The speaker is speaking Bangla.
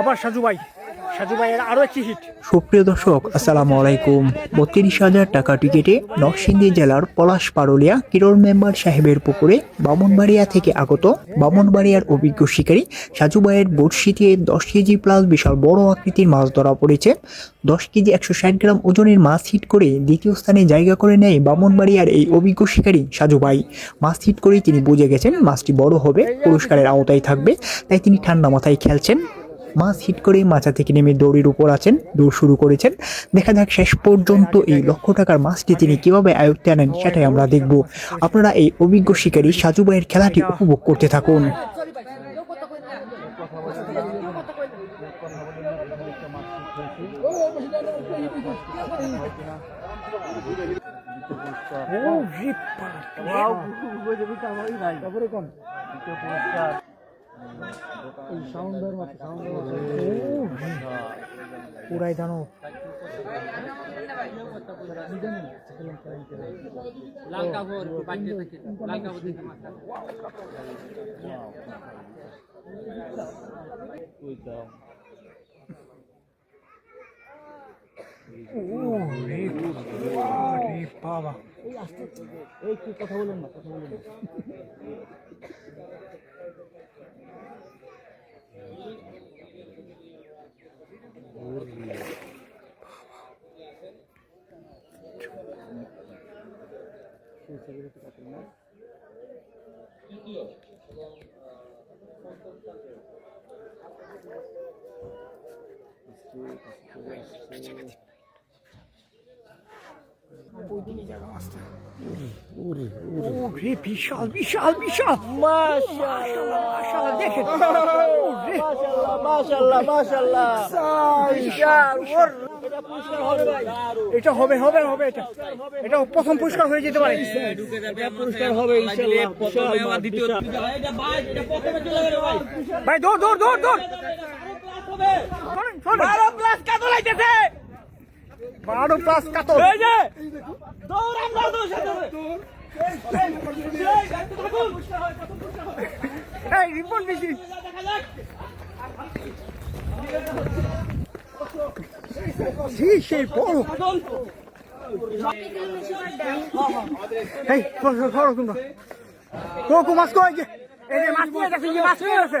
আবার সাজু ভাই। ভাইয়ের সুপ্রিয় দর্শক, আসসালামু আলাইকুম। বত্রিশ হাজার টাকা টিকিটে নরসিংদী জেলার পলাশ পারুলিয়া কিরোর মেম্বার সাহেবের পুকুরে বামনবাড়িয়া থেকে আগত বামনবাড়িয়ার অভিজ্ঞ শিকারী সাজুবাইয়ের বড়শিতে দশ কেজি প্লাস বিশাল বড় আকৃতির মাছ ধরা পড়েছে। দশ কেজি একশো ষাট গ্রাম ওজনের মাছ হিট করে দ্বিতীয় স্থানে জায়গা করে নেয় বামনবাড়িয়ার এই অভিজ্ঞ শিকারী সাজুবাই মাছ হিট করেই তিনি বুঝে গেছেন মাছটি বড় হবে, পুরস্কারের আওতায় থাকবে, তাই তিনি ঠান্ডা মাথায় খেলছেন। মাছ হিট করে মাচা থেকে নেমে দৌড়ের উপর আছেন দৌড় শুরু করেছেন। দেখা যাক শেষ পর্যন্ত এই লক্ষ টাকার মাছটি তিনি কীভাবে আয়ত্তে আনেন সেটাই আমরা দেখব। আপনারা এই অভিজ্ঞ শিকারী সাজু ভাইয়ের খেলাটি উপভোগ করতে থাকুন। বাইরে থেকে লাল থেকে মাছটা ও রে বাবা, রে বাবা এই কি কথা বলুন না কথা বলুন না ও রে বিশাল বিশাল বিশাল মাশাআল্লাহ মাশাআল্লাহ দেখেন ও রে মাশাআল্লাহ মাশাআল্লাহ বিশাল ওর এটা হবে হবে হবে এটা এটা প্রথম পুরস্কার হয়ে যেতে পারে পুরস্কার হবে ইনশাআল্লাহ প্রথমে আবার দ্বিতীয় এটা ভাই এটা প্রথমে চলে গেল ভাই ভাই দৌড় দৌড় দৌড় দৌড়। বারো প্লাস কাতল আইতেছে বারো প্লাস কাতল এই দৌড় আমরা দৌড় এই রিপোর্ট দিছি জি সেই বড় এই সরো সরো সরো তোমরা কোকো মাছ কই যে এই যে মাছ নিয়ে গেছে এই যে মাছ নিয়ে গেছে